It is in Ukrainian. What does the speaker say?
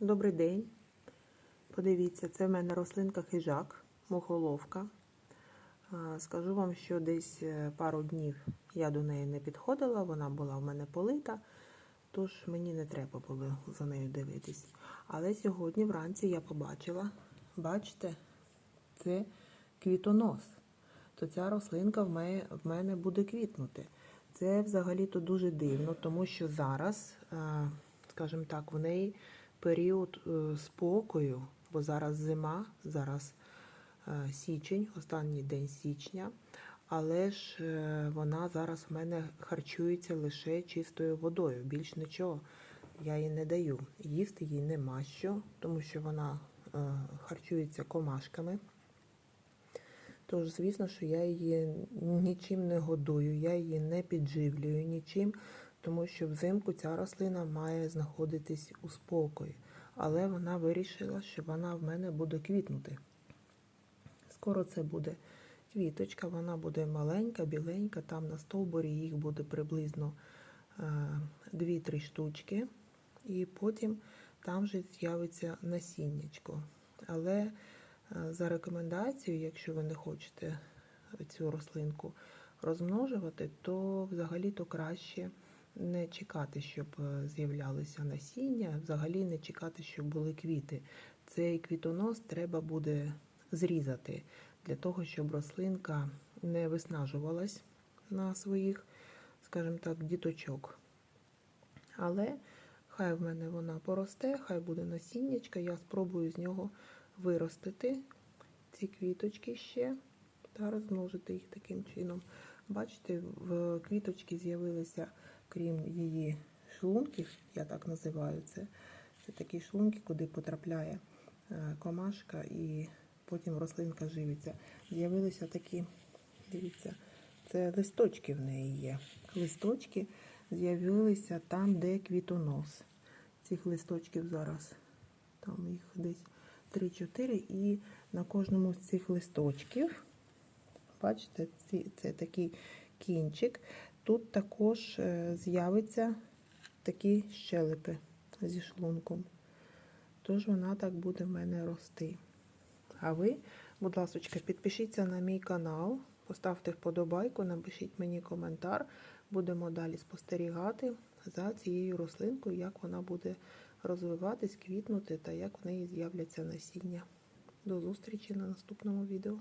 Добрий день. Подивіться, це в мене рослинка хижак, мухоловка. Скажу вам, що десь е, пару днів я до неї не підходила, вона була в мене полита, тож мені не треба було за нею дивитись. Але сьогодні вранці я побачила, бачите, це квітонос. То ця рослинка в мене, буде квітнути. Це взагалі-то дуже дивно, тому що зараз, е, скажімо так, в неї період е, спокою, бо зараз зима, зараз е, січень, останній день січня, але ж е, вона зараз в мене харчується лише чистою водою, більш нічого я їй не даю. Їсти їй нема що, тому що вона харчується комашками. Тож, звісно, що я її нічим не годую, я її не підживлюю нічим, тому що взимку ця рослина має знаходитись у спокої. Але вона вирішила, що вона в мене буде квітнути. Скоро це буде квіточка, вона буде маленька, біленька, там на стовбурі їх буде приблизно 2-3 штучки. І потім там вже з'явиться насіннячко. Але е, за рекомендацією, якщо ви не хочете цю рослинку розмножувати, то взагалі-то краще не чекати, щоб е, з'являлися насіння, взагалі не чекати, щоб були квіти. Цей квітонос треба буде зрізати для того, щоб рослинка не виснажувалась на своїх, скажімо так, діточок. Але хай в мене вона поросте, хай буде насіннячка, я спробую з нього виростити ці квіточки ще та розмножити їх таким чином. Бачите, в квіточки з'явилися, крім її шлунків, я так називаю це. Це такі шлунки, куди потрапляє е, комашка і потім рослинка живиться. З'явилися такі, дивіться, це листочки в неї є. Листочки з'явилися там, де квітонос. Цих листочків зараз, там їх десь 3-4, і на кожному з цих листочків, бачите, це такий кінчик. Тут також е, з'явиться такі щелепи зі шлунком. Тож вона так буде в мене рости. А ви, будь ласка, підпишіться на мій канал, поставте вподобайку, напишіть мені коментар. Будемо далі спостерігати за цією рослинкою, як вона буде розвиватись, квітнути та як в неї з'являться насіння. До зустрічі на наступному відео.